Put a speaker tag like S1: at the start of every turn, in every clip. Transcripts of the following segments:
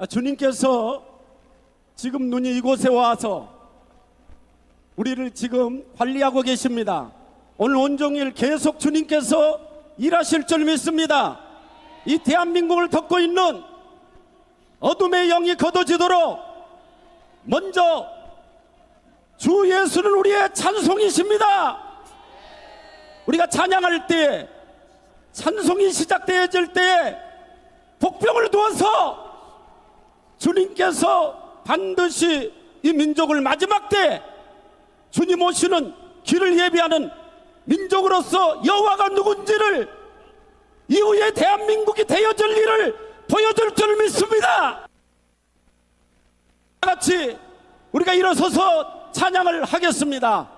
S1: 아, 주님께서 지금 눈이 이곳에 와서 우리를 지금 관리하고 계십니다. 오늘 온종일 계속 주님께서 일하실 줄 믿습니다. 이 대한민국을 덮고 있는 어둠의 영이 걷어지도록 먼저 주 예수는 우리의 찬송이십니다. 우리가 찬양할 때 찬송이 시작되어질 때에 복병을 두어서 주님께서 반드시 이 민족을 마지막 때 주님 오시는 길을 예비하는 민족으로서 여호와가 누군지를 이후에 대한민국이 되어질 일을 보여줄 줄 믿습니다. 다 같이 우리가 일어서서 찬양을 하겠습니다.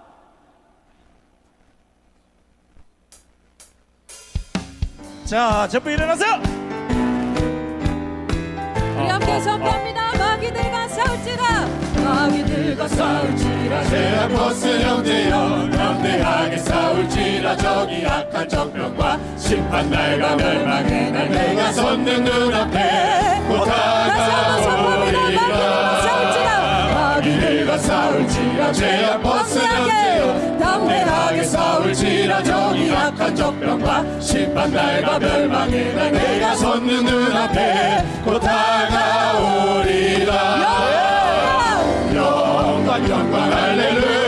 S2: 자, 전부 일어나세요.
S3: 선포합니다. 마귀들과 싸울지라. 마귀들과 싸울지라.
S4: 제약 버스 형제여 담대하게 싸울지라. 저기 악한 정병과 심판 날과 멸망의 날 내가 섰는 눈앞에 곧
S3: 다시 한번 선포합니다. 마귀들과 싸울지라.
S4: 마귀들과 싸울지라. 제약 버스 형제여 담대하게 싸울지라 저기 악한 적병과 심판 날과 멸망의 날 내가 섰는 눈앞에 곧 다가오리라. 영광 영광 할렐루야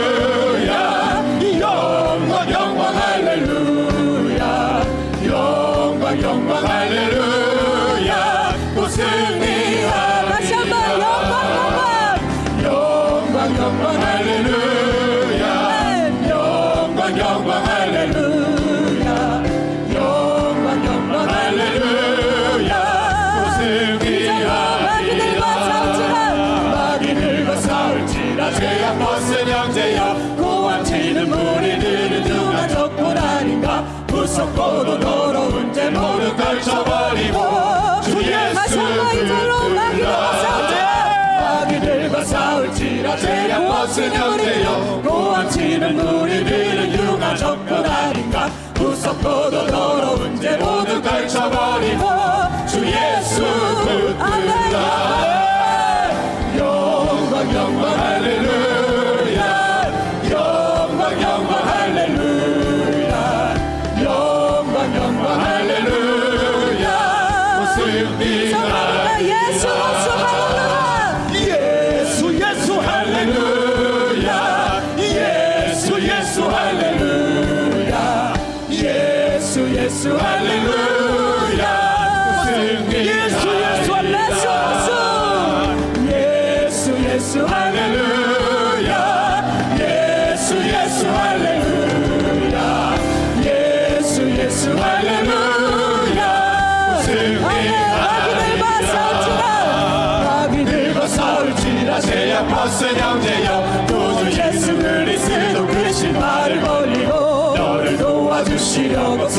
S3: 싸울지라
S4: 제약 벗은 형제여 구주 예수 그리스도 그 신발을 벌리고 너를 도와주시려고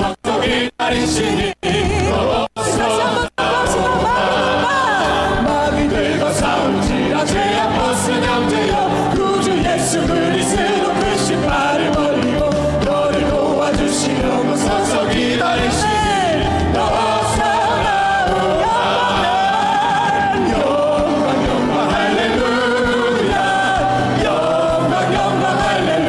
S4: Roma, Roma,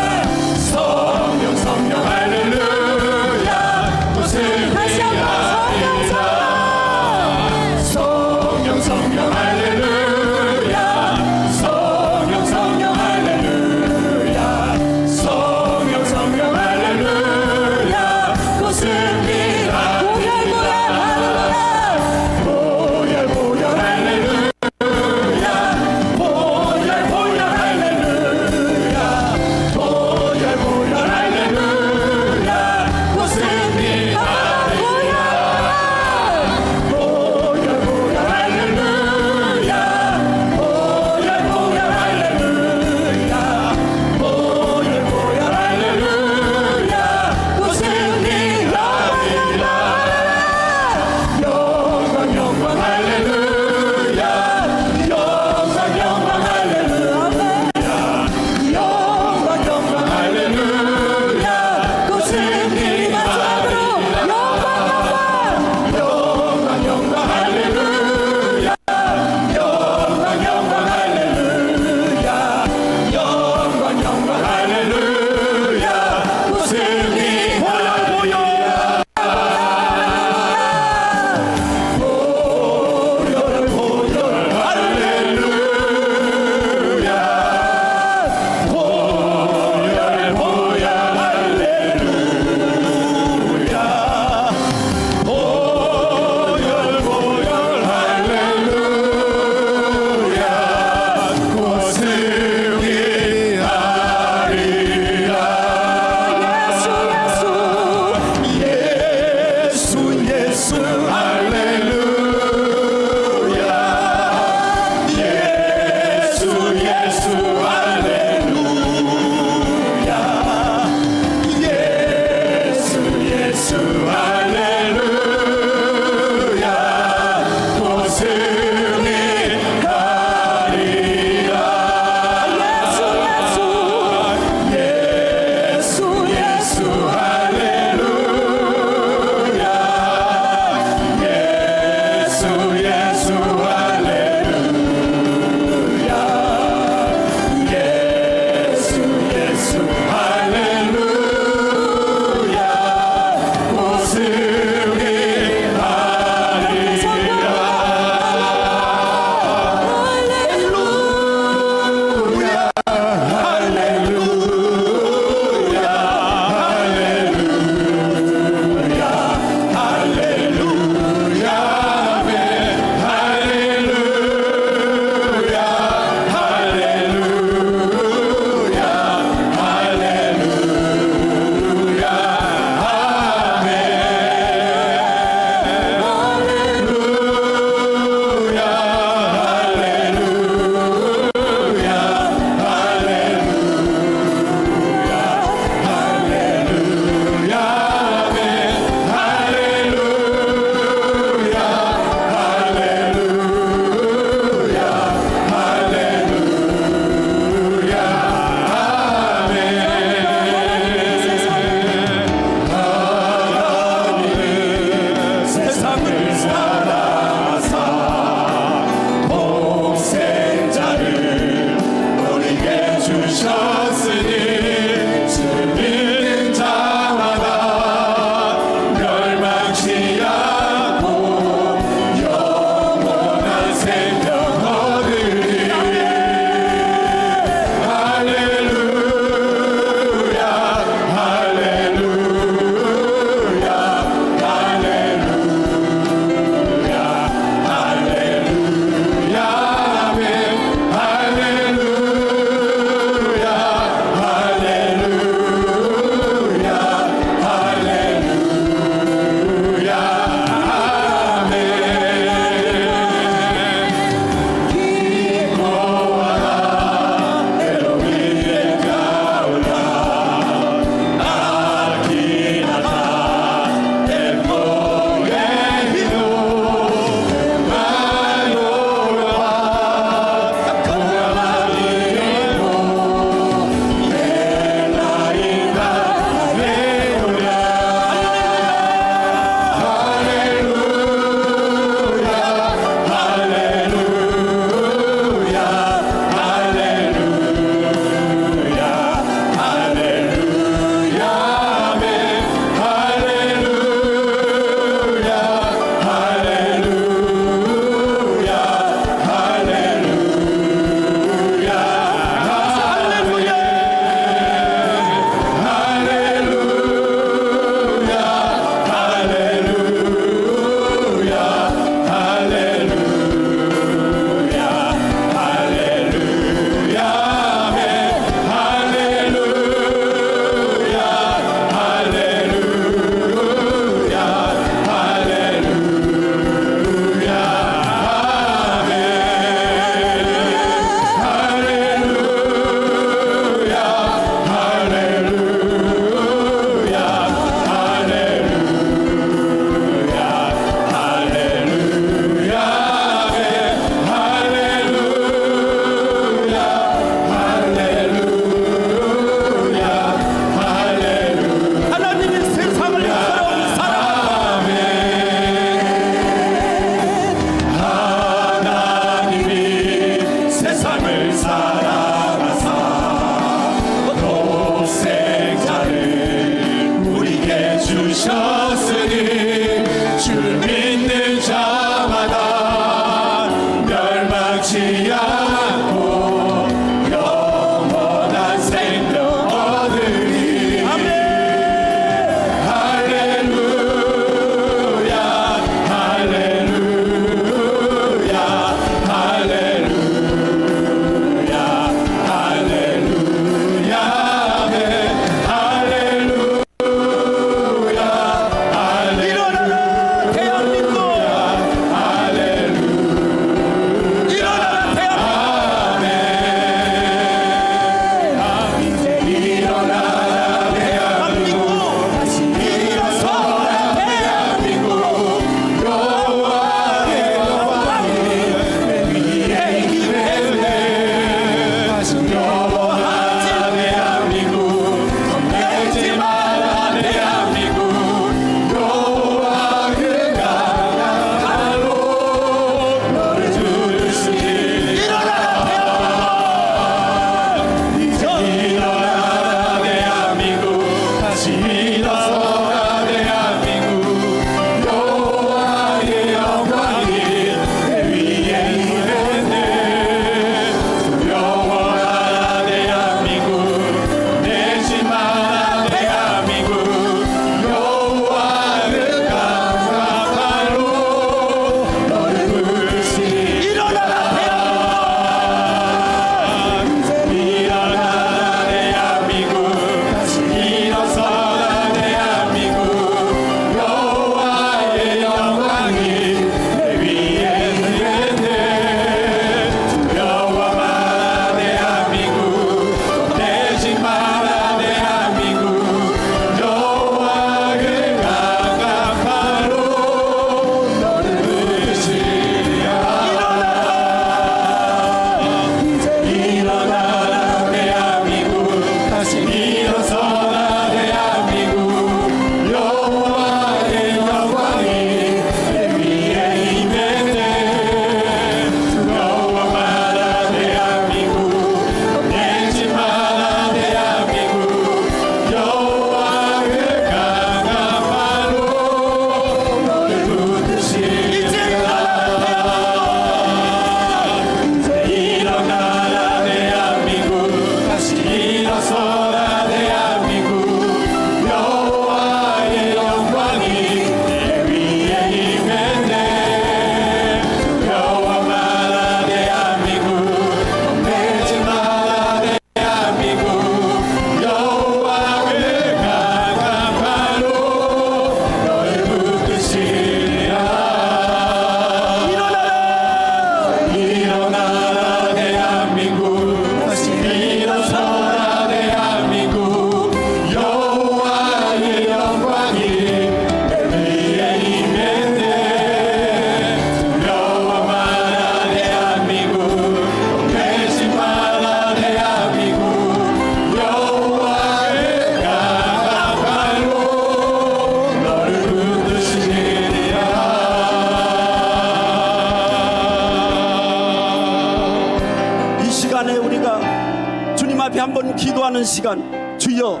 S1: 앞에 한번 기도하는 시간. 주여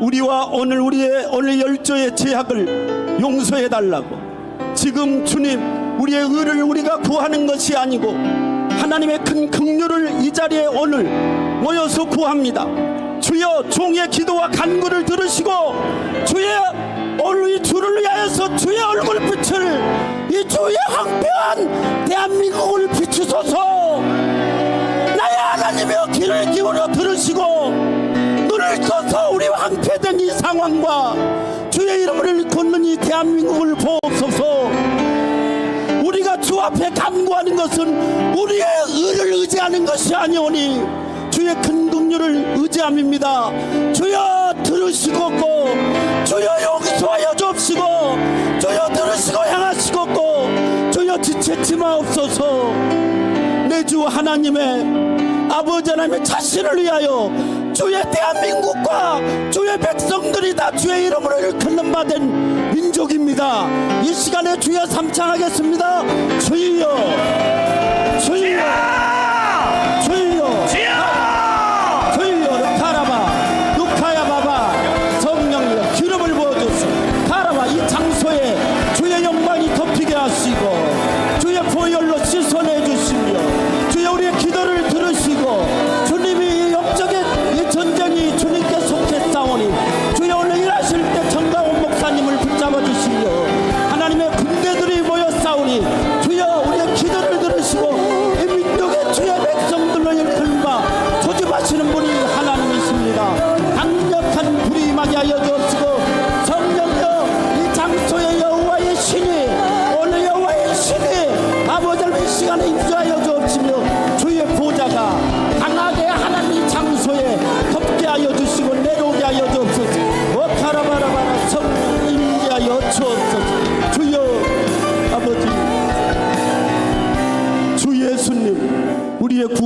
S1: 우리와 오늘 우리의 오늘 열조의 제약을 용서해 달라고. 지금 주님 우리의 의를 우리가 구하는 것이 아니고 하나님의 큰 긍휼을 이 자리에 오늘 모여서 구합니다. 주여 종의 기도와 간구를 들으시고 주의 오늘 이 주를 위하여서 주의 얼굴 빛을 이 주의 황폐한 대한민국을 비추소서 귀를 기울여 들으시고 눈을 떠서 우리 황폐된 이 상황과 주의 이름을 걷는 이 대한민국을 보옵소서. 우리가 주 앞에 간구하는 것은 우리의 의를 의지하는 것이 아니오니 주의 큰 긍휼을 의지함입니다. 주여 들으시고 주여 용서하여 주옵시고 주여 들으시고 향하시고 주여 지체치 마옵소서. 내 주 하나님의 아버지 하나님의 자신을 위하여 주의 대한민국과 주의 백성들이 다 주의 이름으로 일컫는 바된 민족입니다. 이 시간에 주여 삼창하겠습니다. 주여 주여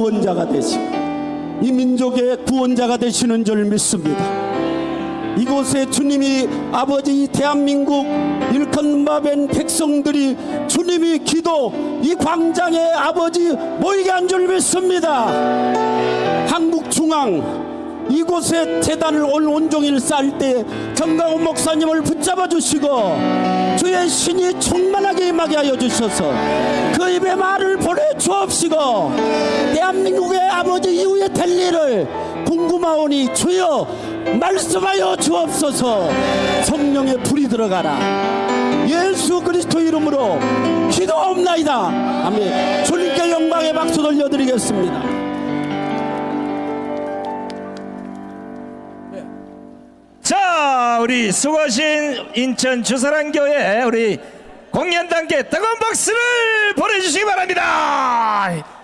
S1: 구원자가 되시고 이 민족의 구원자가 되시는 줄 믿습니다. 이곳에 주님이 아버지 이 대한민국 일컨 마벤 백성들이 주님이 기도 이 광장에 아버지 모이게 한 줄 믿습니다. 한국 중앙 이곳에 재단을 오늘 온종일 쌓을 때 정강훈 목사님을 붙잡아 주시고 주의 신이 충만하게 임하게 하여 주셔서 그입 보내 주옵시고. 대한민국의 아버지 이후에 될 일을 궁금하오니 주여 말씀하여 주옵소서. 성령의 불이 들어가라. 예수 그리스도 이름으로 기도옵나이다. 아멘. 주님께 영광의 박수 돌려드리겠습니다.
S2: 자 우리 수고하신 인천 주사랑교회 우리 공연단께 뜨거운 박수를 보내주시기 바랍니다